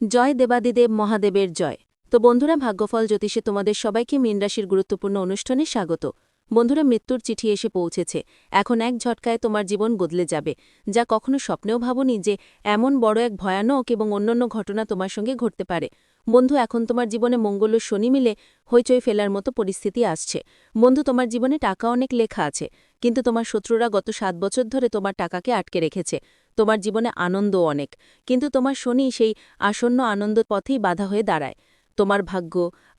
জয় দেবাদিদেব মহাদেবের জয়। তো বন্ধুরা, ভাগ্যফল জ্যোতিষে তোমাদের সবাইকে মীন রাশির গুরুত্বপূর্ণ অনুষ্ঠানে স্বাগত। বন্ধুরা, মৃত্যুর চিঠি এসে পৌঁছেছে। এখন এক ঝটকায় তোমার জীবন বদলে যাবে, যা কখনো স্বপ্নেও ভাবনি যে এমন বড় এক ভয়ানক এবং অন্যান্য ঘটনা তোমার সঙ্গে ঘটতে পারে। বন্ধু, এখন তোমার জীবনে মঙ্গল ও শনি মিলে হইচই ফেলার মতো পরিস্থিতি আসছে। বন্ধু, তোমার জীবনে টাকা অনেক লেখা আছে, কিন্তু তোমার শত্রুরা গত সাত বছর ধরে তোমার টাকাকে আটকে রেখেছে। তোমার জীবনে আনন্দও অনেক, কিন্তু তোমার শনি সেই আসন্ন আনন্দ পথেই বাধা হয়ে দাঁড়ায়। তোমার ভাগ্য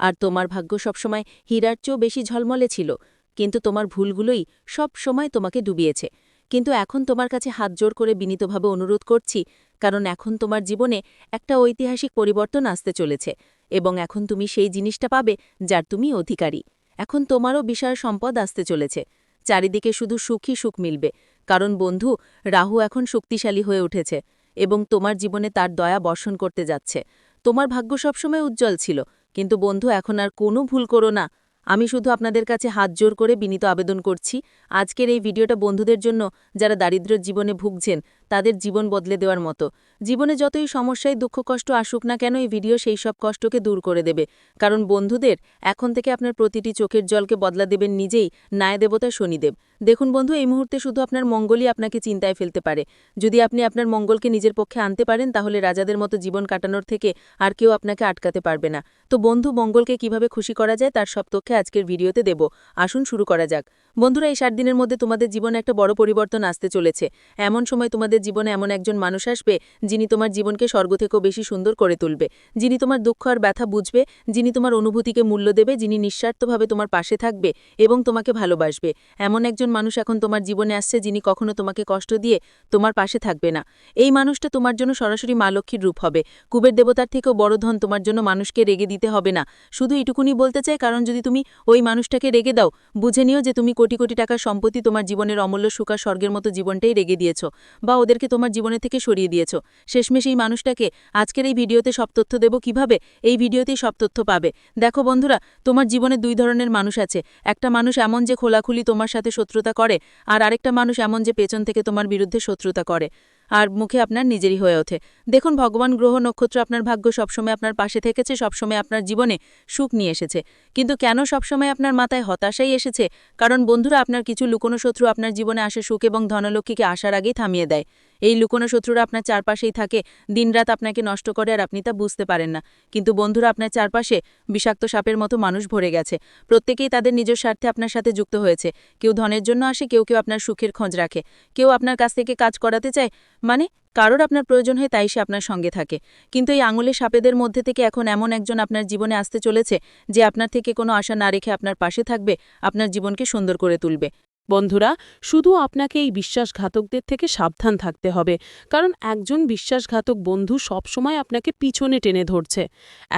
আর তোমার ভাগ্য সবসময় হীরার চেয়েও বেশি ঝলমলে ছিল, কিন্তু তোমার ভুলগুলোই সব সময় তোমাকে ডুবিয়েছে। কিন্তু এখন তোমার কাছে হাত জোর করে বিনীতভাবে অনুরোধ করছি, কারণ এখন তোমার জীবনে একটা ঐতিহাসিক পরিবর্তন আসতে চলেছে, এবং এখন তুমি সেই জিনিসটা পাবে যার তুমি অধিকারী। এখন তোমারও বিশাল সম্পদ আসতে চলেছে। চারিদিকে শুধু সুখই সুখ মিলবে। কারণ বন্ধু, রাহু এখন শক্তিশালী হয়ে উঠেছে এবং তোমার জীবনে তার দয়া বর্ষণ করতে যাচ্ছে। তোমার ভাগ্য সবসময় উজ্জ্বল ছিল, কিন্তু বন্ধু, এখন আর কোনো ভুল করো না। আমি শুধু আপনাদের কাছে হাত জোর করে বিনীত আবেদন করছি। আজকের এই ভিডিওটা বন্ধুদের জন্য, যারা দারিদ্র জীবনে ভুগছেন তাদের জীবন বদলে দেওয়ার মতো। জীবনে যতই সমস্যায় দুঃখ কষ্ট আসুক না কেন, এই ভিডিও সেই সব কষ্টকে দূর করে দেবে। কারণ বন্ধুদের এখন থেকে আপনার প্রতিটি চোখের জলকে বদলা দেবেন নিজেই ন্যায় দেবতা শনিদেব। দেখুন বন্ধু, এই মুহূর্তে শুধু আপনার মঙ্গলই আপনাকে চিন্তায় ফেলতে পারে। যদি আপনি আপনার মঙ্গলকে নিজের পক্ষে আনতে পারেন, তাহলে রাজাদের মতো জীবন কাটানোর থেকে আর কেউ আপনাকে আটকাতে পারবে না। তো বন্ধু, মঙ্গলকে কীভাবে খুশি করা যায় তার সব তথ্যে আজকের ভিডিওতে দেব। আসুন শুরু করা যাক। বন্ধুরা, এই সাত দিনের মধ্যে তোমাদের জীবনে একটা বড় পরিবর্তন আসতে চলেছে। এমন সময় তোমাদের জীবনে এমন একজন মানুষ আসবে, যিনি তোমার জীবনকে স্বর্গ থেকেও বেশি সুন্দর করে তুলবে, যিনি তোমার দুঃখ আর ব্যথা বুঝবে, যিনি তোমার অনুভূতিকে মূল্য দেবে, যিনি নিঃস্বার্থভাবে তোমার পাশে থাকবে এবং তোমাকে ভালোবাসবে। এমন একজন মানুষ এখন তোমার জীবনে আসছে, যিনি কখনো তোমাকে কষ্ট দিয়ে তোমার পাশে থাকবে না। এই মানুষটা তোমার জন্য সরাসরি মা লক্ষ্মীর রূপ হবে। কুবের দেবতার থেকেও বড় ধন তোমার জন্য মানুষকে রেগে দিতে হবে না। শুধু এটুকুনি বলতে চাই, কারণ যদি তুমি ওই মানুষটাকে রেগে দাও, বুঝে নিও যে তুমি কোটি কোটি টাকার সম্পত্তি তোমার জীবনের অমূল্য সুখা স্বর্গের মতো জীবনটাই রেগে দিয়েছ। বা ওদেরকে তোমার জীবনে থেকে সরিয়ে দিয়েছ। শেষমেশ এই মানুষটাকে আজকের এই ভিডিওতে সব তথ্য দেবো কীভাবে? এই ভিডিওতেই সব তথ্য পাবে। দেখো বন্ধুরা, তোমার জীবনে দুই ধরনের মানুষ আছে। একটা মানুষ এমন যে খোলাখুলি তোমার সাথে শত্রুতা করে, আর আরেকটা মানুষ এমন যে পেছন থেকে তোমার বিরুদ্ধে শত্রুতা করে। আর মুখে আপনার নিজেরই হয়ে ওঠে। দেখুন, ভগবান, গ্রহ, নক্ষত্র আপনার ভাগ্য সবসময় আপনার পাশে থেকেছে, সবসময় আপনার জীবনে সুখ নিয়ে এসেছে। কিন্তু কেন সবসময় আপনার মাথায় হতাশাই এসেছে? কারণ বন্ধুরা আপনার কিছু লুকোনো শত্রু আপনার জীবনে আসে সুখ এবং ধনলক্ষ্মীকে আসার আগেই থামিয়ে দেয়। এই লুকোনো শত্রুরা আপনার চারপাশেই থাকে, দিনরাত আপনাকে নষ্ট করে আর আপনি তা বুঝতে পারেন না। কিন্তু বন্ধুরা, আপনার চারপাশে বিষাক্ত সাপের মতো মানুষ ভরে গেছে। প্রত্যেকেই তাদের নিজের স্বার্থে আপনার সাথে যুক্ত হয়েছে। কেউ ধনের জন্য আসে, কেউ কেউ আপনার সুখের খোঁজ রাখে। কেউ আপনার কাছ থেকে কাজ করাতে চায় মানে কারোর আপনার প্রয়োজন হয় তাই সে আপনার সঙ্গে থাকে। কিন্তু এই আঙুলের সাপেদের মধ্যে থেকে এখন এমন একজন আপনার জীবনে আসতে চলেছে যে আপনার থেকে কোনো আশা না রেখে আপনার পাশে থাকবে, আপনার জীবনকে সুন্দর করে তুলবে। বন্ধুরা, শুধু আপনাকে এই বিশ্বাসঘাতকদের থেকে সাবধান থাকতে হবে, কারণ একজন বিশ্বাসঘাতক বন্ধু সবসময় আপনাকে পিছনে টেনে ধরছে।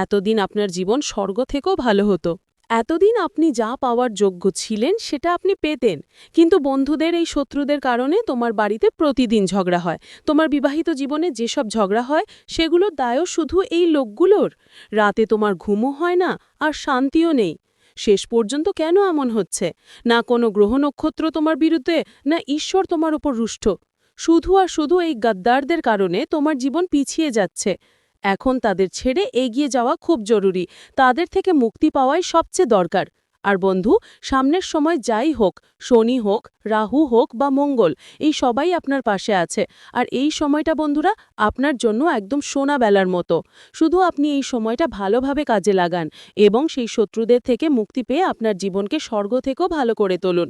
এতদিন আপনার জীবন স্বর্গ থেকেও ভালো হতো। এতদিন আপনি যা পাওয়ার যোগ্য ছিলেন সেটা আপনি পেতেন, কিন্তু বন্ধুদের এই শত্রুদের কারণে তোমার বাড়িতে প্রতিদিন ঝগড়া হয়। তোমার বিবাহিত জীবনে যেসব ঝগড়া হয়, সেগুলোর দায়ও শুধু এই লোকগুলোর। রাতে তোমার ঘুমও হয় না, আর শান্তিও নেই। শেষ পর্যন্ত কেন এমন হচ্ছে? না কোনো গ্রহ নক্ষত্র তোমার বিরুদ্ধে, না ঈশ্বর তোমার ওপর রুষ্ট। শুধু আর শুধু এই গাদ্দারদের কারণে তোমার জীবন পিছিয়ে যাচ্ছে। এখন তাদের ছেড়ে এগিয়ে যাওয়া খুব জরুরি। তাদের থেকে মুক্তি পাওয়াই সবচেয়ে দরকার। আর বন্ধু, সামনের সময় যাই হোক, শনি হোক, রাহু হোক বা মঙ্গল, এই সবাই আপনার পাশে আছে। আর এই সময়টা বন্ধুরা, আপনার জন্য একদম সোনা বেলার মতো। শুধু আপনি এই সময়টা ভালোভাবে কাজে লাগান এবং সেই শত্রুদের থেকে মুক্তি পেয়ে আপনার জীবনকে স্বর্গ থেকেও ভালো করে তুলুন।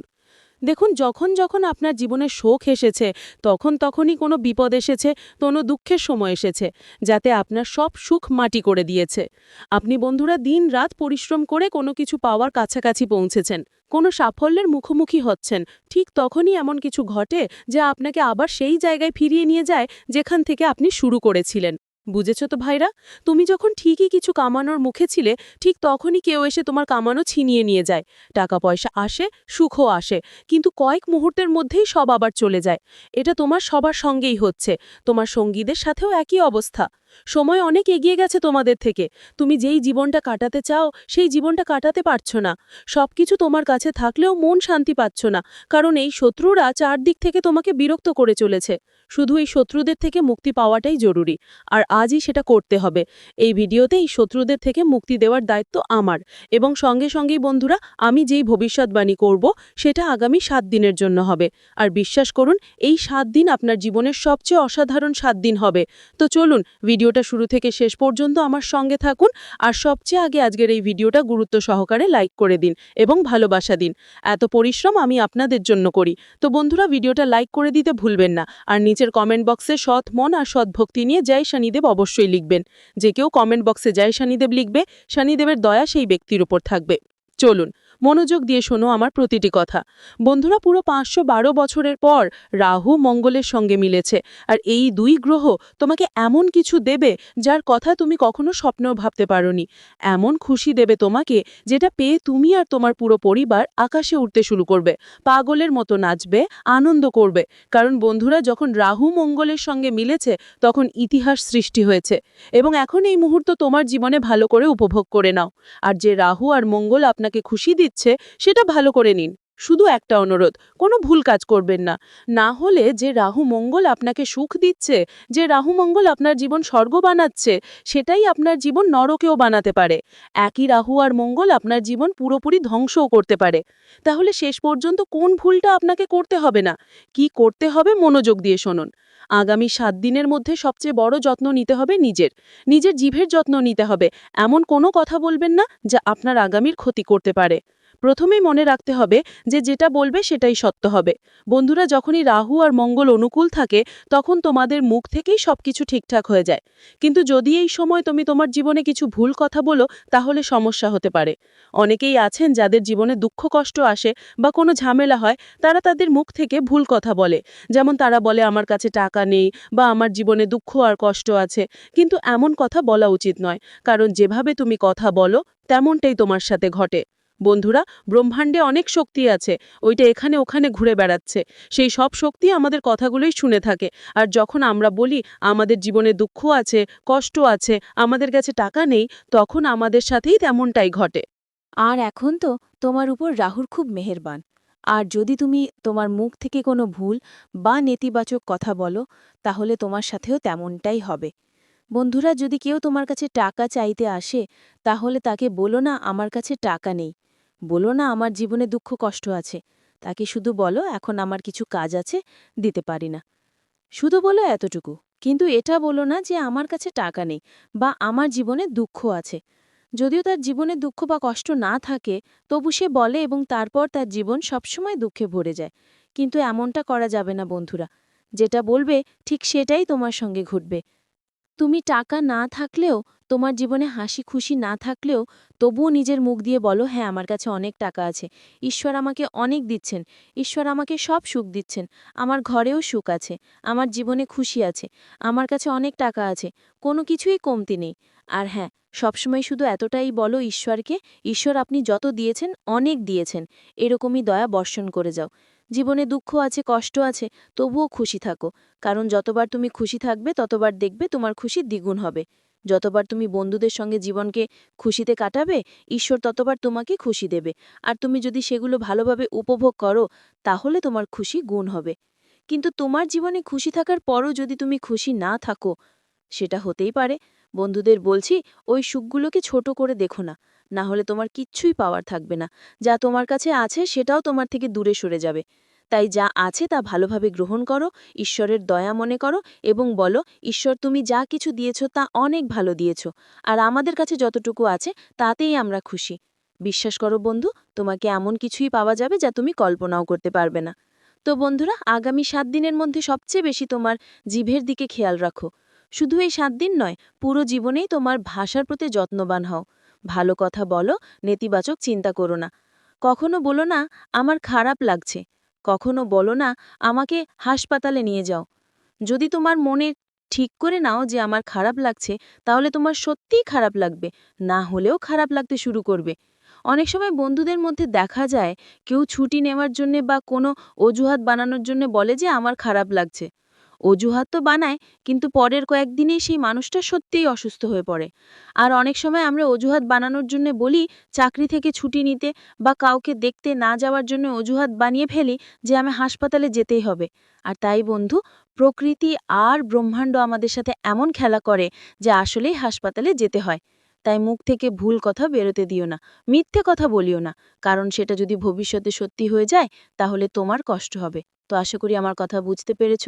দেখুন, যখন যখন আপনার জীবনে শোক এসেছে, তখন তখনই কোনো বিপদ এসেছে, কোনো দুঃখের সময় এসেছে, যাতে আপনার সব সুখ মাটি করে দিয়েছে। আপনি বন্ধুরা দিন রাত পরিশ্রম করে কোনো কিছু পাওয়ার কাছাকাছি পৌঁছেছেন, কোনো সাফল্যের মুখোমুখি হচ্ছেন, ঠিক তখনই এমন কিছু ঘটে যা আপনাকে আবার সেই জায়গায় ফিরিয়ে নিয়ে যায় যেখান থেকে আপনি শুরু করেছিলেন। বুঝেছ তো ভাইরা? তুমি যখন ঠিকই কিছু কামানোর মুখে ছিলে, ঠিক তখনই কেউ এসে তোমার কামানো ছিনিয়ে নিয়ে যায়। টাকা পয়সা আসে, সুখও আসে, কিন্তু কয়েক মুহূর্তের মধ্যেই সব আবার চলে যায়। এটা তোমার সবার সঙ্গেই হচ্ছে। তোমার সঙ্গীদের সাথেও একই অবস্থা। সময় অনেক এগিয়ে গেছে তোমাদের থেকে। তুমি যেই জীবনটা কাটাতে চাও, সেই জীবনটা কাটাতে পারছ না। সবকিছু তোমার কাছে থাকলেও মন শান্তি পাচ্ছ না, কারণ এই শত্রুরা চারদিক থেকে তোমাকে বিরক্ত করে চলেছে। শুধু এই শত্রুদের থেকে মুক্তি পাওয়াটাই জরুরি, আর আজই সেটা করতে হবে। এই ভিডিওতে এই শত্রুদের থেকে মুক্তি দেওয়ার দায়িত্ব আমার, এবং সঙ্গে সঙ্গেই বন্ধুরা, আমি যেই ভবিষ্যৎবাণী করব, সেটা আগামী সাত দিনের জন্য হবে। আর বিশ্বাস করুন, এই সাত দিন আপনার জীবনের সবচেয়ে অসাধারণ সাত দিন হবে। তো চলুন ভিডিওটা শুরু থেকে শেষ পর্যন্ত আমার সঙ্গে থাকুন আর সবচেয়ে আগে আজকের এই ভিডিওটা গুরুত্ব সহকারে লাইক করে দিন এবং ভালোবাসা দিন। এত পরিশ্রম আমি আপনাদের জন্য করি। তো বন্ধুরা, ভিডিওটা লাইক করে দিতে ভুলবেন না আর নিচের কমেন্ট বক্সে সৎ মন আর সৎ ভক্তি নিয়ে জয় শনিদেব অবশ্যই লিখবেন। যে কেউ কমেন্ট বক্সে জয় শনিদেব লিখবে, শনিদেবের দয়া সেই ব্যক্তির উপর থাকবে। চলুন মনোযোগ দিয়ে শোনো আমার প্রতিটি কথা। বন্ধুরা, পুরো পাঁচশো বারো বছরের পর রাহু মঙ্গলের সঙ্গে মিলেছে আর এই দুই গ্রহ তোমাকে এমন কিছু দেবে যার কথা তুমি কখনো স্বপ্নেও ভাবতে পারোনি। এমন খুশি দেবে তোমাকে যেটা পেয়ে তুমি আর তোমার পুরো পরিবার আকাশে উঠতে শুরু করবে, পাগলের মতো নাচবে, আনন্দ করবে। কারণ বন্ধুরা, যখন রাহু মঙ্গলের সঙ্গে মিলেছে, তখন ইতিহাস সৃষ্টি হয়েছে এবং এখন এই মুহূর্ত তোমার জীবনে ভালো করে উপভোগ করে নাও। আর যে রাহু আর মঙ্গল আপনাকে খুশি দিচ্ছে সেটা ভালো করে নিন। শুধু একটা অনুরোধ, কোনো ভুল কাজ করবেন না। না হলে যে রাহু মঙ্গল আপনাকে সুখ দিচ্ছে, যে রাহু মঙ্গল আপনার জীবন স্বর্গ বানাচ্ছে, সেটাই আপনার জীবন নরকেও বানাতে পারে। একই রাহু আর মঙ্গল আপনার জীবন পুরোপুরি ধ্বংসও করতে পারে। তাহলে শেষ পর্যন্ত কোন ভুলটা আপনাকে করতে হবে না? কি করতে হবে মনোযোগ দিয়ে শুনুন। আগামী সাত দিনের মধ্যে সবচেয়ে বড় যত্ন নিতে হবে নিজের। নিজের জিভের যত্ন নিতে হবে। এমন কোনো কথা বলবেন না যা আপনার আগামীর ক্ষতি করতে পারে। প্রথমেই মনে রাখতে হবে যে যেটা বলবে সেটাই সত্য হবে। বন্ধুরা, যখনই রাহু আর মঙ্গল অনুকূল থাকে, তখন তোমাদের মুখ থেকেই সবকিছু ঠিকঠাক হয়ে যায়। কিন্তু যদি এই সময় তুমি তোমার জীবনে কিছু ভুল কথা বলো, তাহলে সমস্যা হতে পারে। অনেকেই আছেন যাদের জীবনে দুঃখ কষ্ট আসে বা কোনো ঝামেলা হয়, তারা তাদের মুখ থেকে ভুল কথা বলে। যেমন তারা বলে, আমার কাছে টাকা নেই বা, আমার জীবনে দুঃখ আর কষ্ট আছে। কিন্তু এমন কথা বলা উচিত নয়। কারণ যেভাবে তুমি কথা বলো, তেমনটাই তোমার সাথে ঘটে। বন্ধুরা, ব্রহ্মাণ্ডে অনেক শক্তি আছে, ওইটা এখানে ওখানে ঘুরে বেড়াচ্ছে। সেই সব শক্তি আমাদের কথাগুলোই শুনে থাকে। আর যখন আমরা বলি, আমাদের জীবনে দুঃখ আছে, কষ্ট আছে, আমাদের কাছে টাকা নেই, তখন আমাদের সাথেই তেমনটাই ঘটে। আর এখন তো তোমার উপর রাহুর খুব মেহেরবান। আর যদি তুমি তোমার মুখ থেকে কোনো ভুল বা নেতিবাচক কথা বলো, তাহলে তোমার সাথেও তেমনটাই হবে। বন্ধুরা, যদি কেউ তোমার কাছে টাকা চাইতে আসে, তাহলে তাকে বলো না, আমার কাছে টাকা নেই। বলো না আমার জীবনে দুঃখ কষ্ট আছে। তাকে শুধু বলো, এখন আমার কিছু কাজ আছে, দিতে পারি না। শুধু বলো এতটুকু, কিন্তু এটা বলো না যে আমার কাছে টাকা নেই বা আমার জীবনে দুঃখ আছে। যদিও তার জীবনে দুঃখ বা কষ্ট না থাকে, তবু সে বলে এবং তারপর তার জীবন সবসময় দুঃখে ভরে যায়। কিন্তু এমনটা করা যাবে না, বন্ধুরা। যেটা বলবে, ঠিক সেটাই তোমার সঙ্গে ঘটবে। তুমি টাকা না থাকলেও, তোমার জীবনে হাসি খুশি না থাকলেও, তবুও নিজের মুখ দিয়ে বলো হ্যাঁ আমার কাছে অনেক টাকা আছে। ঈশ্বর আমাকে অনেক দিচ্ছেন। ঈশ্বর আমাকে সব সুখ দিচ্ছেন। আমার ঘরেও সুখ আছে। আমার জীবনে খুশি আছে। আমার কাছে অনেক টাকা আছে। কোনো কিছুই কমতি নেই। আর হ্যাঁ সবসময় শুধু এতটাই বলো ঈশ্বরকে, ঈশ্বর আপনি যত দিয়েছেন, অনেক দিয়েছেন। এরকমই দয়া বর্ষণ করে যাও। জীবনে দুঃখ আছে, কষ্ট আছে, তবুও খুশি থাকো। কারণ যতবার তুমি খুশি থাকবে, ততবার দেখবে তোমার খুশি দ্বিগুণ হবে। যতবার তুমি বন্ধুদের সঙ্গে জীবনকে খুশিতে কাটাবে, ঈশ্বর ততবার তোমাকে খুশি দেবে। আর তুমি যদি সেগুলো ভালোভাবে উপভোগ করো, তাহলে তোমার খুশি গুণ হবে। কিন্তু তোমার জীবনে খুশি থাকার পরও যদি তুমি খুশি না থাকো, সেটা হতেই পারে। বন্ধুদের বলছি, ওই সুখগুলোকে ছোট করে দেখো না। না হলে তোমার কিচ্ছুই পাওয়ার থাকবে না। যা তোমার কাছে আছে সেটাও তোমার থেকে দূরে সরে যাবে। তাই যা আছে তা ভালোভাবে গ্রহণ করো, ঈশ্বরের দয়া মনে করো এবং বলো, ঈশ্বর তুমি যা কিছু দিয়েছ তা অনেক ভালো দিয়েছ, আর আমাদের কাছে যতটুকু আছে তাতেই আমরা খুশি। বিশ্বাস করো বন্ধু, তোমাকে এমন কিছুই পাওয়া যাবে যা তুমি কল্পনাও করতে পারবে না। তো বন্ধুরা, আগামী সাত দিনের মধ্যে সবচেয়ে বেশি তোমার জিভের দিকে খেয়াল রাখো। শুধু এই সাত দিন নয়, পুরো জীবনেই তোমার ভাষার প্রতি যত্নবান হও। ভালো কথা বলো, নেতিবাচক চিন্তা করো না। কখনো বলো না, আমার খারাপ লাগছে। কখনো বলো না, আমাকে হাসপাতালে নিয়ে যাও। যদি তোমার মনে ঠিক করে নাও যে আমার খারাপ লাগছে, তাহলে তোমার সত্যিই খারাপ লাগবে, না হলেও খারাপ লাগতে শুরু করবে। অনেক সময় বন্ধুদের মধ্যে দেখা যায়, কেউ ছুটি নেওয়ার জন্যে বা কোনো অজুহাত বানানোর জন্য বলে যে আমার খারাপ লাগছে। অজুহাত তো বানায়, কিন্তু পরের কয়েকদিনেই সেই মানুষটা সত্যিই অসুস্থ হয়ে পড়ে। আর অনেক সময় আমরা অজুহাত বানানোর জন্য বলি, চাকরি থেকে ছুটি নিতে বা কাউকে দেখতে না যাওয়ার জন্য অজুহাত বানিয়ে ফেলি যে আমি হাসপাতালে যেতেই হবে। আর তাই বন্ধু, প্রকৃতি আর ব্রহ্মাণ্ড আমাদের সাথে এমন খেলা করে যে আসলেই হাসপাতালে যেতে হয়। তাই মুখ থেকে ভুল কথা বেরোতে দিও না, মিথ্যে কথা বলিও না, কারণ সেটা যদি ভবিষ্যতে সত্যি হয়ে যায়, তাহলে তোমার কষ্ট হবে। তো আশা করি আমার কথা বুঝতে পেরেছ।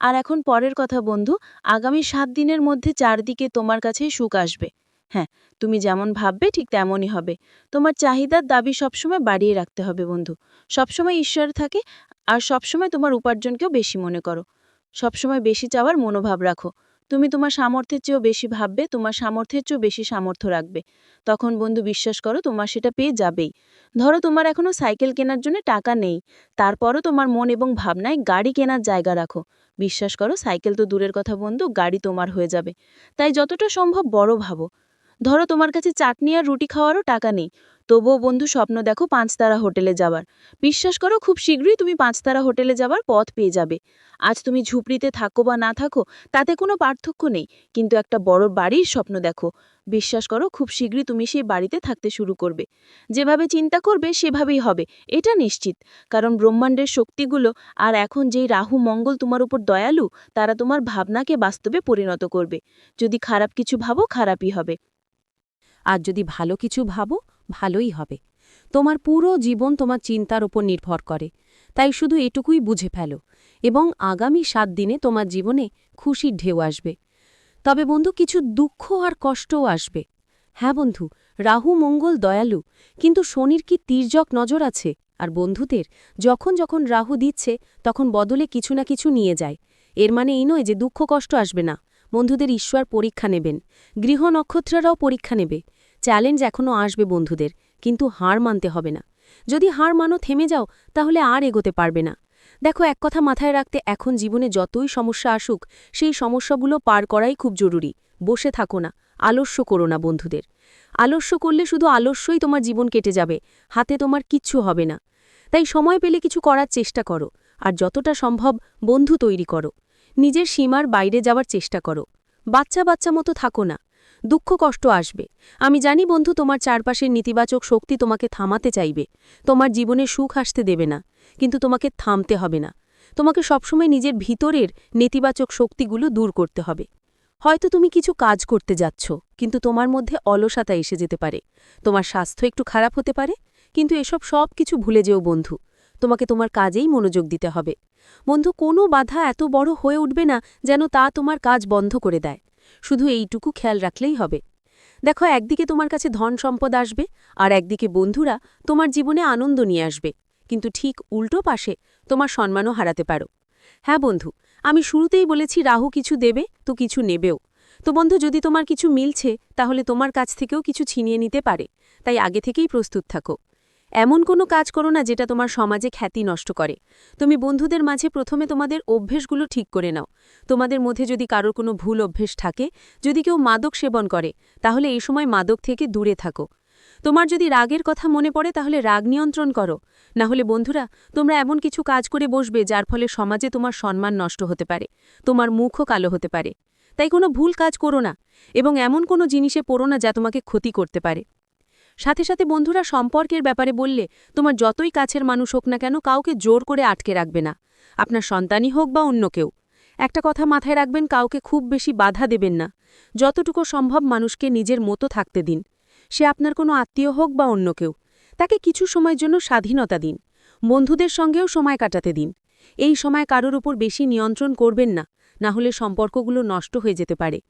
আর এখন পরের কথা বন্ধু, আগামী সাত দিনের মধ্যে চারদিকে তোমার কাছেই সুখ আসবে। হ্যাঁ তুমি যেমন ভাববে ঠিক তেমনই হবে। তোমার চাহিদার দাবি সবসময় বাড়িয়ে রাখতে হবে বন্ধু। সবসময় ঈশ্বর থাকে আর সবসময় তোমার উপার্জনকেও বেশি মনে করো। সবসময় বেশি চাওয়ার মনোভাব রাখো। তুমি তোমার সামর্থ্যের চেয়েও বেশি ভাববে, তোমার সামর্থ্যের চেয়েও বেশি সামর্থ্য রাখবে। তখন বন্ধু বিশ্বাস করো, তোমার সেটা পেয়ে যাবেই। ধরো তোমার এখনও সাইকেল কেনার জন্য টাকা নেই। তারপরও তোমার মন এবং ভাবনায় গাড়ি কেনার জায়গা রাখো। বিশ্বাস করো, সাইকেল তো দূরের কথা বন্ধু, গাড়ি তোমার হয়ে যাবে। তাই যতটা সম্ভব বড় ভাবো। ধরো তোমার কাছে চাটনি আর রুটি খাওয়ারও টাকা নেই। তবুও বন্ধু স্বপ্ন দেখো পাঁচতারা হোটেলে যাওয়ার বিশ্বাস করো, খুব শীঘ্রই তুমি পাঁচতারা হোটেলে যাবার পথ পেয়ে যাবে। আজ তুমি ঝুপড়িতে থাকো বা না থাকো, তাতে কোনো পার্থক্য নেই। কিন্তু একটা বড় বাড়ির স্বপ্ন দেখো। বিশ্বাস করো, খুব শীঘ্রই তুমি সেই বাড়িতে থাকতে শুরু করবে। যেভাবে চিন্তা করবে, সেভাবেই হবে। এটা নিশ্চিত। কারণ ব্রহ্মাণ্ডের শক্তিগুলো আর এখন যেই রাহু মঙ্গল তোমার উপর দয়ালু, তারা তোমার ভাবনাকে বাস্তবে পরিণত করবে। যদি খারাপ কিছু ভাবো, খারাপই হবে। আর যদি ভালো কিছু ভাবো ভালোই হবে। তোমার পুরো জীবন তোমার চিন্তার ওপর নির্ভর করে। তাই শুধু এটুকুই বুঝে ফেলো এবং আগামী সাত দিনে তোমার জীবনে খুশির ঢেউ আসবে। তবে বন্ধু, কিছু দুঃখ আর কষ্টও আসবে। হ্যাঁ বন্ধু, রাহু, মঙ্গল, দয়ালু, কিন্তু শনির কি তির্যক নজর আছে? আর বন্ধুদের, যখন যখন রাহু দিচ্ছে, তখন বদলে কিছু না কিছু নিয়ে যায়। এর মানে এই নয় যে দুঃখ কষ্ট আসবে না। বন্ধুদের ঈশ্বর পরীক্ষা নেবেন। গৃহ নক্ষত্ররাও পরীক্ষা নেবে। চ্যালেঞ্জ এখনও আসবে বন্ধুদের, কিন্তু হার মানতে হবে না। যদি হার মানো থেমে যাও, তাহলে আর এগোতে পারবে না। দেখো, এক কথা মাথায় রাখতে এখন জীবনে যতই সমস্যা আসুক, সেই সমস্যাগুলো পার করাই খুব জরুরি। বসে থাকো না, আলস্য করো না বন্ধুদের। আলস্য করলে শুধু আলস্যই তোমার জীবন কেটে যাবে, হাতে তোমার কিচ্ছু হবে না। তাই সময় পেলে কিছু করার চেষ্টা করো, আর যতটা সম্ভব বন্ধু তৈরি করো। নিজের সীমার বাইরে যাওয়ার চেষ্টা করো। বাচ্চা বাচ্চা মতো থাকো না। দুঃখ কষ্ট আসবে। আমি জানি বন্ধু, তোমার চারপাশের নেতিবাচক শক্তি তোমাকে থামাতে চাইবে। তোমার জীবনে সুখ আসতে দেবে না, কিন্তু তোমাকে থামতে হবে না। তোমাকে সবসময় নিজের ভিতরের নেতিবাচক শক্তিগুলো দূর করতে হবে। হয়তো তুমি কিছু কাজ করতে যাচ্ছ, কিন্তু তোমার মধ্যে অলসতা এসে যেতে পারে। তোমার স্বাস্থ্য একটু খারাপ হতে পারে, কিন্তু এসব সব কিছু ভুলে যেও বন্ধু। তোমাকে তোমার কাজেই মনোযোগ দিতে হবে। বন্ধু, কোনো বাধা এত বড় হয়ে উঠবে না যেন তা তোমার কাজ বন্ধ করে দেয়। শুধু এইটুকু খেয়াল রাখলেই হবে। দেখো, একদিকে তোমার কাছে ধন সম্পদ আসবে আর একদিকে বন্ধুরা তোমার জীবনে আনন্দ নিয়ে আসবে। কিন্তু ঠিক উল্টো পাশে তোমার সম্মানও হারাতে পারো। হ্যাঁ বন্ধু, আমি শুরুতেই বলেছি রাহু কিছু দেবে, তো কিছু নেবেও। তো বন্ধু, যদি তোমার কিছু মিলছে, তাহলে তোমার কাছ থেকেও কিছু ছিনিয়ে নিতে পারে। তাই আগে থেকেই প্রস্তুত থাকো। এমন কোনো কাজ করো না যেটা তোমার সমাজে খ্যাতি নষ্ট করে। তুমি বন্ধুদের মাঝে প্রথমে তোমাদের অভ্যেসগুলো ঠিক করে নাও। তোমাদের মধ্যে যদি কারোর কোনো ভুল অভ্যেস থাকে, যদি কেউ মাদক সেবন করে, তাহলে এই সময় মাদক থেকে দূরে থাকো। তোমার যদি রাগের কথা মনে পড়ে, তাহলে রাগ নিয়ন্ত্রণ করো। না হলে বন্ধুরা, তোমরা এমন কিছু কাজ করে বসবে যার ফলে সমাজে তোমার সম্মান নষ্ট হতে পারে, তোমার মুখও কালো হতে পারে। তাই কোনো ভুল কাজ করো না এবং এমন কোনো জিনিসে পড়ো না যা তোমাকে ক্ষতি করতে পারে। সাথে সাথে বন্ধুরা সম্পর্কের ব্যাপারে বললে, তোমার যতই কাছের মানুষ হোক না কেন কাউকে জোর করে আটকে রাখবে না। আপনার সন্তানই হোক বা অন্য কেউ। একটা কথা মাথায় রাখবেন, কাউকে খুব বেশি বাধা দেবেন না। যতটুকু সম্ভব মানুষকে নিজের মতো থাকতে দিন। সে আপনার কোনো আত্মীয় হোক বা অন্য কেউ। তাকে কিছু সময়ের জন্য স্বাধীনতা দিন। বন্ধুদের সঙ্গেও সময় কাটাতে দিন। এই সময় কারোর উপর বেশি নিয়ন্ত্রণ করবেন না না হলে সম্পর্কগুলো নষ্ট হয়ে যেতে পারে।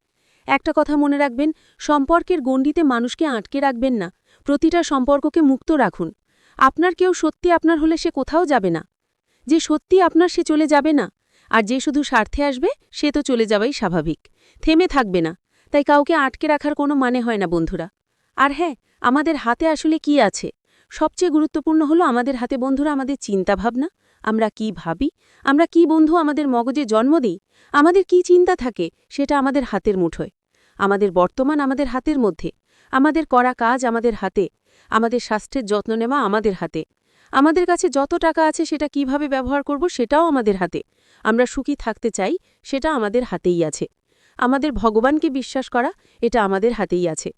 একটা কথা মনে রাখবেন, সম্পর্কের গণ্ডিতে মানুষকে আটকে রাখবেন না। প্রতিটা সম্পর্ককে মুক্ত রাখুন। আপনার কেউ সত্যি আপনার হলে সে কোথাও যাবে না। যে সত্যি আপনার, সে চলে যাবে না। আর যে শুধু স্বার্থে আসবে, সে তো চলে যাওয়াই স্বাভাবিক। থেমে থাকবে না। তাই কাউকে আটকে রাখার কোনো মানে হয় না, বন্ধুরা। আর হ্যাঁ আমাদের হাতে আসলে কি আছে? সবচেয়ে গুরুত্বপূর্ণ হলো আমাদের হাতে, বন্ধুরা, আমাদের চিন্তাভাবনা। আমরা কি ভাবি? আমরা কি বন্ধু আমাদের মগজে জন্ম দিই? আমাদের কি চিন্তা থাকে? সেটা আমাদের হাতের মুঠোয়। আমাদের বর্তমান আমাদের হাতের মধ্যে। আমাদের করা কাজ আমাদের হাতে, আমাদের স্বাস্থ্যের যত্ন নেওয়া আমাদের হাতে। আমাদের কাছে যত টাকা আছে সেটা কীভাবে ব্যবহার করব সেটাও আমাদের হাতে। আমরা সুখী থাকতে চাই, সেটা আমাদের হাতেই আছে। আমাদের ভগবানকে বিশ্বাস করা, এটা আমাদের হাতেই আছে।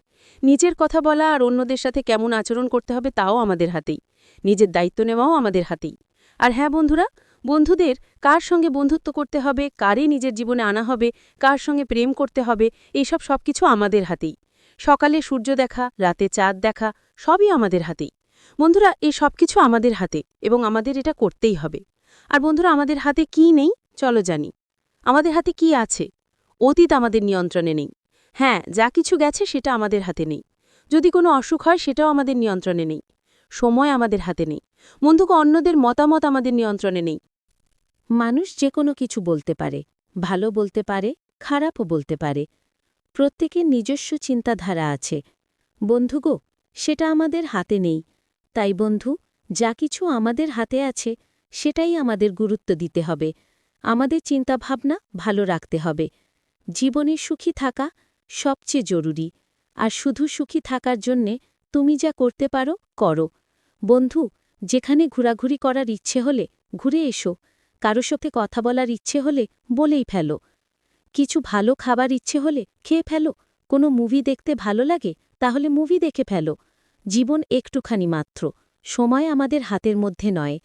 নিজের কথা বলা আর অন্যদের সাথে কেমন আচরণ করতে হবে তাও আমাদের হাতেই। নিজের দায়িত্ব নেওয়াও আমাদের হাতেই। আর হ্যাঁ বন্ধুরা, বন্ধুদের কার সঙ্গে বন্ধুত্ব করতে হবে, কারে নিজের জীবনে আনা হবে, কার সঙ্গে প্রেম করতে হবে, এইসব সবকিছু আমাদের হাতেই। সকালে সূর্য দেখা, রাতে চাঁদ দেখা, সবই আমাদের হাতেই। বন্ধুরা, এই সব কিছু আমাদের হাতে এবং আমাদের এটা করতেই হবে। আর বন্ধুরা, আমাদের হাতে কি নেই? চলো জানি। আমাদের হাতে কি আছে? অতীত আমাদের নিয়ন্ত্রণে নেই। হ্যাঁ যা কিছু গেছে সেটা আমাদের হাতে নেই। যদি কোনো অসুখ হয়, সেটাও আমাদের নিয়ন্ত্রণে নেই। সময় আমাদের হাতে নেই। বন্ধুকে অন্যদের মতামত আমাদের নিয়ন্ত্রণে নেই। মানুষ যে কোনো কিছু বলতে পারে। ভালো বলতে পারে, খারাপও বলতে পারে। প্রত্যেকের নিজস্ব চিন্তাধারা আছে। বন্ধুগো সেটা আমাদের হাতে নেই। তাই বন্ধু, যা কিছু আমাদের হাতে আছে, সেটাই আমাদের গুরুত্ব দিতে হবে। আমাদের চিন্তাভাবনা ভালো রাখতে হবে। জীবনে সুখী থাকা সবচেয়ে জরুরি। আর শুধু সুখী থাকার জন্যে তুমি যা করতে পারো, করো। বন্ধু, যেখানে ঘোরাঘুরি করার ইচ্ছে হলে ঘুরে এসো। কারও সাথে কথা বলার ইচ্ছে হলে বলেই ফেলো। কিছু ভালো খাবার ইচ্ছে হলে খেয়ে ফেলো। কোনো মুভি দেখতে ভালো লাগে, তাহলে মুভি দেখে ফেলো। জীবন একটুখানি মাত্র। সময় আমাদের হাতের মধ্যে নয়।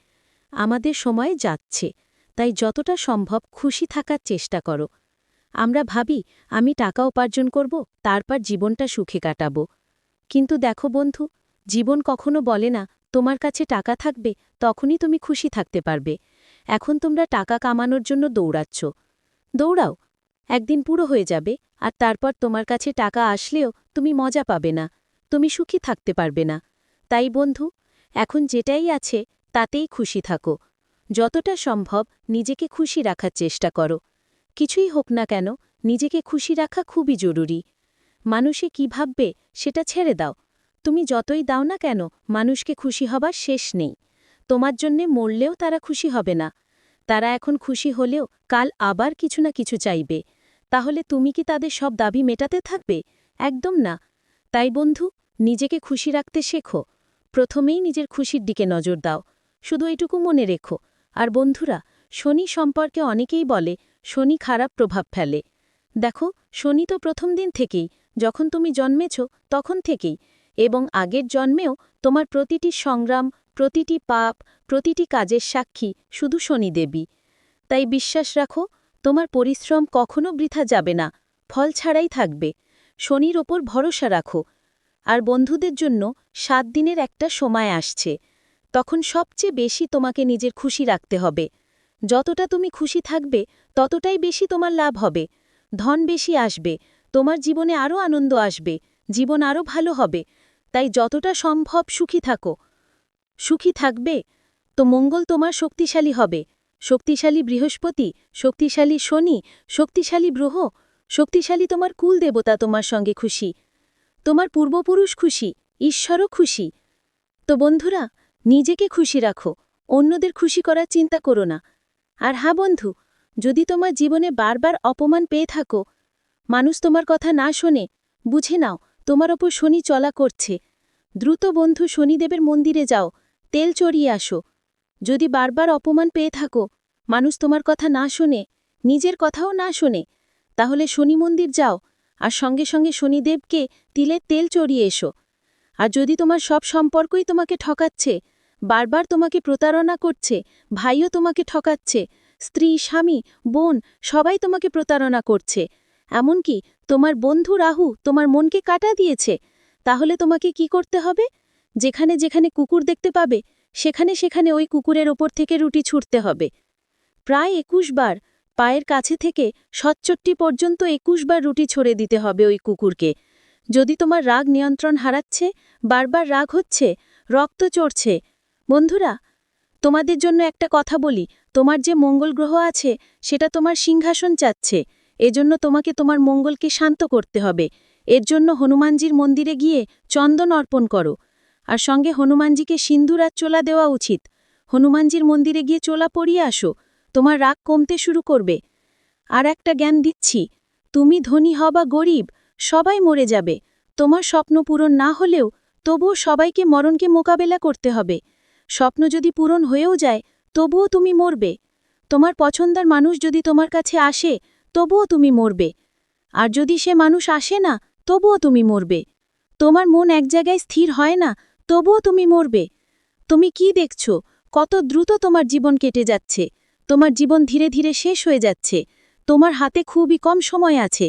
আমাদের সময় যাচ্ছে। তাই যতটা সম্ভব খুশি থাকার চেষ্টা করো। আমরা ভাবি, আমি টাকা উপার্জন করব, তারপর জীবনটা সুখে কাটাবো। কিন্তু দেখো বন্ধু, জীবন কখনো বলে না, তোমার কাছে টাকা থাকবে, তখনই তুমি খুশি থাকতে পারবে। এখন তোমরা টাকা কামানোর জন্য দৌড়াচ্ছ। দৌড়াও। একদিন পুরো হয়ে যাবে, আর তারপর তোমার কাছে টাকা আসলেও তুমি মজা পাবে না, তুমি সুখী থাকতে পারবে না। তাই বন্ধু, এখন যেটাই আছে, তাতেই খুশি থাকো। যতটা সম্ভব নিজেকে খুশি রাখার চেষ্টা করো। কিছুই হোক না কেন, নিজেকে খুশি রাখা খুবই জরুরি। মানুষে কি ভাববে, সেটা ছেড়ে দাও। তুমি যতই দাও না কেন, মানুষকে খুশি হবার শেষ নেই। তোমার জন্যে মরলেও তারা খুশি হবে না। তারা এখন খুশি হলেও কাল আবার কিছু না কিছু চাইবে। তাহলে তুমি কি তাদের সব দাবি মেটাতে থাকবে? একদম না। তাই বন্ধু, নিজেকে খুশি রাখতে শেখো। প্রথমেই নিজের খুশির দিকে নজর দাও। শুধু এটুকু মনে রেখো। আর বন্ধুরা, শনি সম্পর্কে অনেকেই বলে, শনি খারাপ প্রভাব ফেলে। দেখো, শনি তো প্রথম দিন থেকেই, যখন তুমি জন্মেছ, তখন থেকেই। এবং আগের জন্মেও তোমার প্রতিটি সংগ্রাম, প্রতিটি পাপ, প্রতিটি কাজের সাক্ষী শুধু শনি দেবী। তাই বিশ্বাস রাখো তোমার পরিশ্রম কখনো বৃথা যাবে না, ফল ছাড়াই থাকবে। শনির ওপর ভরসা রাখো। আর বন্ধুদের জন্য সাত দিনের একটা সময় আসছে। তখন সবচেয়ে বেশি তোমাকে নিজের খুশি রাখতে হবে। যতটা তুমি খুশি থাকবে, ততটাই বেশি তোমার লাভ হবে। ধন বেশি আসবে, তোমার জীবনে আরও আনন্দ আসবে, জীবন আরও ভালো হবে। তাই যতটা সম্ভব সুখী থাকো। সুখী থাকবে, তো মঙ্গল তোমার শক্তিশালী হবে। শক্তিশালী বৃহস্পতি, শক্তিশালী শনি, শক্তিশালী গ্রহ, শক্তিশালী তোমার কুল দেবতা তোমার সঙ্গে খুশি। তোমার পূর্বপুরুষ খুশি, ঈশ্বরও খুশি। তো বন্ধুরা, নিজেকে খুশি রাখো, অন্যদের খুশি করার চিন্তা করো না। আর হ্যাঁ বন্ধু, যদি তোমার জীবনে বারবার অপমান পেয়ে থাকো, মানুষ তোমার কথা না শোনে, বুঝে নাও, তোমার ওপর শনি চলা করছে। দ্রুত বন্ধু শনিদেবের মন্দিরে যাও, তেল চড়িয়ে আসো। যদি বারবার অপমান পেয়ে থাকো, মানুষ তোমার কথা না শোনে, নিজের কথাও না শোনে, তাহলে শনি মন্দির যাও, আর সঙ্গে সঙ্গে শনিদেবকে তিলের তেল চড়িয়ে এসো। আর যদি তোমার সব সম্পর্কই তোমাকে ঠকাচ্ছে, বারবার তোমাকে প্রতারণা করছে, ভাইও তোমাকে ঠকাচ্ছে, স্ত্রী, স্বামী, বোন, সবাই তোমাকে প্রতারণা করছে, এমনকি তোমার বন্ধু রাহু তোমার মনকে কাটা দিয়েছে, তাহলে তোমাকে কি করতে হবে? যেখানে যেখানে কুকুর দেখতে পাবে সেখানে সেখানে ওই কুকুরের ওপর থেকে রুটি ছুটতে হবে। প্রায় একুশ বার পায়ের কাছে থেকে সচ্চট্টি পর্যন্ত একুশ বার রুটি ছড়ে দিতে হবে ওই কুকুরকে। যদি তোমার রাগ নিয়ন্ত্রণ হারাচ্ছে, বারবার রাগ হচ্ছে, রক্ত চড়ছে, বন্ধুরা, তোমাদের জন্য একটা কথা বলি, তোমার যে মঙ্গল গ্রহ আছে, সেটা তোমার সিংহাসন চাচ্ছে, এজন্য তোমাকে তোমার মঙ্গলকে শান্ত করতে হবে। এর জন্য হনুমানজির মন্দিরে গিয়ে চন্দন অর্পণ করো। আর সঙ্গে হনুমানজিকে সিন্দুর আর চোলা দেওয়া উচিত। হনুমানজির মন্দিরে গিয়ে চোলা পরিয়ে আসো, তোমার রাগ কমতে শুরু করবে। আর একটা জ্ঞান দিচ্ছি, তুমি ধনী হ বা গরিব, সবাই মরে যাবে। তোমার স্বপ্ন পূরণ না হলেও তবুও সবাইকে মরণকে মোকাবেলা করতে হবে। স্বপ্ন যদি পূরণ হয়েও যায়, তবুও তুমি মরবে। তোমার পছন্দের মানুষ যদি তোমার কাছে আসে, তবুও তুমি মরবে। আর যদি সে মানুষ আসে না, তবুও তুমি মরবে। তোমার মন এক জায়গায় স্থির হয় না তবুও তুমি মরবে। তুমি কি দেখছ? কত দ্রুত তোমার জীবন কেটে যাচ্ছে। তোমার জীবন ধীরে ধীরে শেষ হয়ে যাচ্ছে। তোমার হাতে খুবই কম সময় আছে।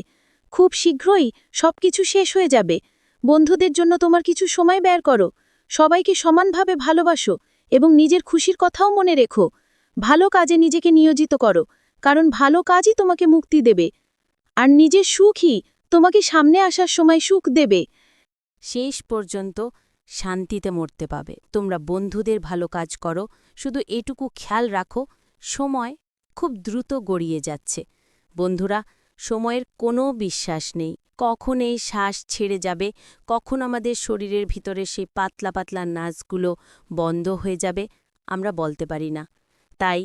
খুব শীঘ্রই সবকিছু শেষ হয়ে যাবে। বন্ধুদের জন্য তোমার কিছু সময় ব্যয় করো। সবাইকে সমানভাবে ভালোবাসো এবং নিজের খুশির কথাও মনে রেখো। ভালো কাজে নিজেকে নিয়োজিত করো, কারণ ভালো কাজই তোমাকে মুক্তি দেবে। আর নিজের সুখই তোমাকে সামনে আসার সময় সুখ দেবে। শেষ পর্যন্ত শান্তিতে মরতে পাবে। তোমরা বন্ধুদের ভালো কাজ করো, শুধু এটুকু খেয়াল রাখো, সময় খুব দ্রুত গড়িয়ে যাচ্ছে। বন্ধুরা, সময়ের কোনো বিশ্বাস নেই। কখন এই শ্বাস ছেড়ে যাবে, কখন আমাদের শরীরের ভিতরে সেই পাতলা পাতলা নাচগুলো বন্ধ হয়ে যাবে, আমরা বলতে পারি না। তাই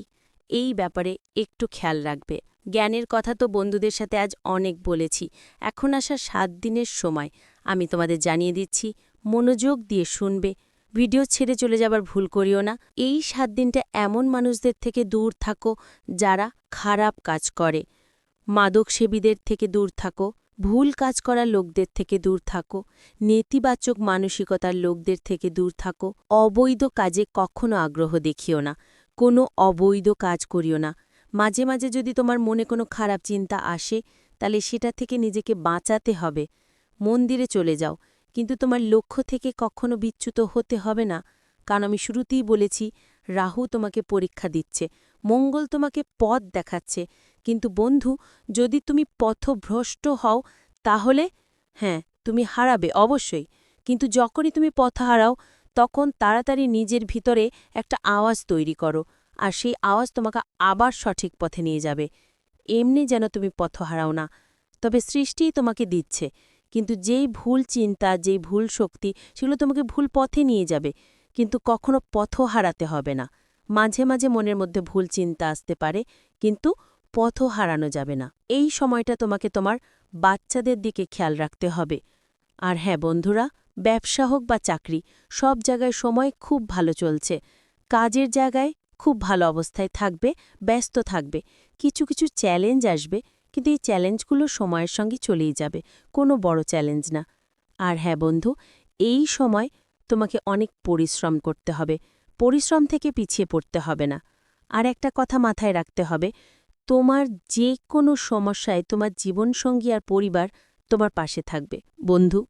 এই ব্যাপারে একটু খেয়াল রাখবে। জ্ঞানের কথা তো বন্ধুদের সাথে আজ অনেক বলেছি। এখন আসা সাত দিনের সময়। আমি তোমাদের জানিয়ে দিচ্ছি মনোযোগ দিয়ে শুনবে। ভিডিও ছেড়ে চলে যাবার ভুল করিও না। এই সাত দিনটা এমন মানুষদের থেকে দূর থাকো যারা খারাপ কাজ করে। মাদকসেবীদের থেকে দূর থাকো, ভুল কাজ করা লোকদের থেকে দূর থাকো, নেতিবাচক মানসিকতার লোকদের থেকে দূর থাকো। অবৈধ কাজে কখনো আগ্রহ দেখিও না, কোনো অবৈধ কাজ করিও না। মাঝে মাঝে যদি তোমার মনে কোনো খারাপ চিন্তা আসে, তাহলে সেটা থেকে নিজেকে বাঁচাতে হবে। মন্দিরে চলে যাও কিন্তু তোমার লক্ষ্য থেকে কখনো বিচ্যুত হতে হবে না। কারণ আমি শুরুতেই বলেছি, রাহু তোমাকে পরীক্ষা দিচ্ছে, মঙ্গল তোমাকে পথ দেখাচ্ছে। কিন্তু বন্ধু, যদি তুমি পথভ্রষ্ট হও, তাহলে হ্যাঁ তুমি হারাবে অবশ্যই। কিন্তু যখনই তুমি পথ হারাও, তখন তাড়াতাড়ি নিজের ভিতরে একটা আওয়াজ তৈরি করো, আর সেই আওয়াজ তোমাকে আবার সঠিক পথে নিয়ে যাবে। এমনি যেন তুমি পথ হারাও না। তবে সৃষ্টিই তোমাকে দিচ্ছে। কিন্তু যেই ভুল চিন্তা, যেই ভুল শক্তি, সেগুলো তোমাকে ভুল পথে নিয়ে যাবে। কিন্তু কখনো পথও হারাতে হবে না। মাঝে মাঝে মনের মধ্যে ভুল চিন্তা আসতে পারে, কিন্তু পথও হারানো যাবে না। এই সময়টা তোমাকে তোমার বাচ্চাদের দিকে খেয়াল রাখতে হবে। আর হ্যাঁ বন্ধুরা, ব্যবসা হোক বা চাকরি, সব জায়গায় সময় খুব ভালো চলছে। কাজের জায়গায় খুব ভালো অবস্থায় থাকবে, ব্যস্ত থাকবে। কিছু কিছু চ্যালেঞ্জ আসবে কিন্তু এই চ্যালেঞ্জগুলো সময়ের সঙ্গে চলেই যাবে, কোনো বড় চ্যালেঞ্জ না। আর হ্যাঁ বন্ধু, এই সময় তোমাকে অনেক পরিশ্রম করতে হবে, পরিশ্রম থেকে পিছিয়ে পড়তে হবে না। আর একটা কথা মাথায় রাখতে হবে, তোমার যে কোনো সমস্যায় তোমার জীবনসঙ্গী আর পরিবার তোমার পাশে থাকবে। বন্ধু,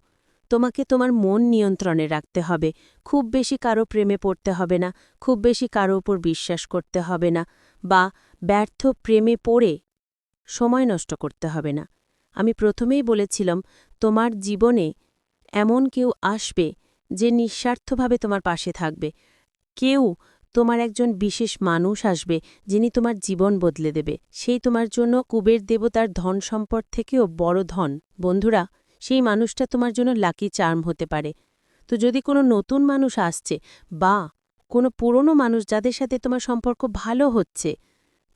তোমাকে তোমার মন নিয়ন্ত্রণে রাখতে হবে, খুব বেশি কারও প্রেমে পড়তে হবে না, খুব বেশি কারও উপর বিশ্বাস করতে হবে না, বা ব্যর্থ প্রেমে পড়ে সময় নষ্ট করতে হবে না। আমি প্রথমেই বলেছিলাম, তোমার জীবনে এমন কেউ আসবে যে নিঃস্বার্থভাবে তোমার পাশে থাকবে। কেউ তোমার একজন বিশেষ মানুষ আসবে যিনি তোমার জীবন বদলে দেবে। সেই তোমার জন্য কুবের দেবতার ধন সম্পদ থেকেও বড় ধন। বন্ধুরা, সেই মানুষটা তোমার জন্য লাকি চার্ম হতে পারে। তো যদি কোনো নতুন মানুষ আসছে বা কোনো পুরনো মানুষ যাদের সাথে তোমার সম্পর্ক ভালো হচ্ছে,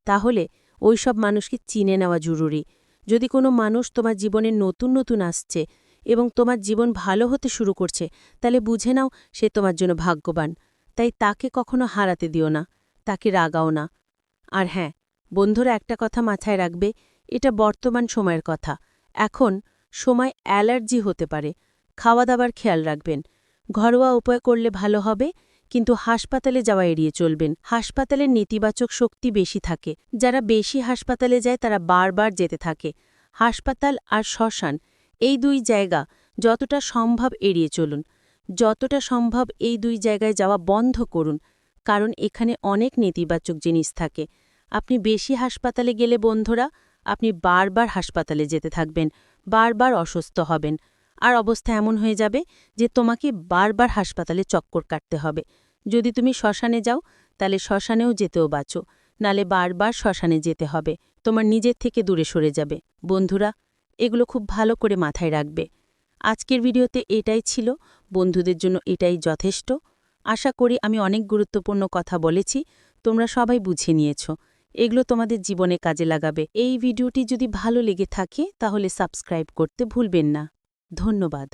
তাহলে ওই সব মানুষকে চিনে নেওয়া জরুরি। যদি কোনো মানুষ তোমার জীবনে নতুন নতুন আসছে এবং তোমার জীবন ভালো হতে শুরু করছে, তাহলে বুঝে নাও সে তোমার জন্য ভাগ্যবান। তাই তাকে কখনো হারাতে দিও না, তাকে রাগাও না। আর হ্যাঁ বন্ধুরা, একটা কথা মাথায় রাখবে, এটা বর্তমান সময়ের কথা। এখন সময় অ্যালার্জি হতে পারে। খাওয়া দাবার খেয়াল রাখবেন। ঘরোয়া উপায় করলে ভালো হবে কিন্তু হাসপাতালে যাওয়া এড়িয়ে চলবেন। হাসপাতালের নেতিবাচক শক্তি বেশি থাকে। যারা বেশি হাসপাতালে যায়, তারা বারবার যেতে থাকে। হাসপাতাল আর শ্মশান, এই দুই জায়গা যতটা সম্ভব এড়িয়ে চলুন। যতটা সম্ভব এই দুই জায়গায় যাওয়া বন্ধ করুন, কারণ এখানে অনেক নেতিবাচক জিনিস থাকে। আপনি বেশি হাসপাতালে গেলে বন্ধুরা, আপনি বারবার হাসপাতালে যেতে থাকবেন, বারবার অসুস্থ হবেন। আর অবস্থা এমন হয়ে যাবে যে তোমাকে বারবার হাসপাতালে চক্কর কাটতে হবে। যদি তুমি শ্মশানে যাও, তাহলে শ্মশানেও যেতেও বাঁচো, নালে বারবার শ্মশানে যেতে হবে। তোমার নিজের থেকে দূরে সরে যাবে। বন্ধুরা, এগুলো খুব ভালো করে মাথায় রাখবে। আজকের ভিডিওতে এটাই ছিল। বন্ধুদের জন্য এটাই যথেষ্ট। আশা করি আমি অনেক গুরুত্বপূর্ণ কথা বলেছি। তোমরা সবাই বুঝে নিয়েছ। এগুলো তোমাদের জীবনে কাজে লাগাবে। এই ভিডিওটি যদি ভালো লেগে থাকে, তাহলে সাবস্ক্রাইব করতে ভুলবেন না। ধন্যবাদ।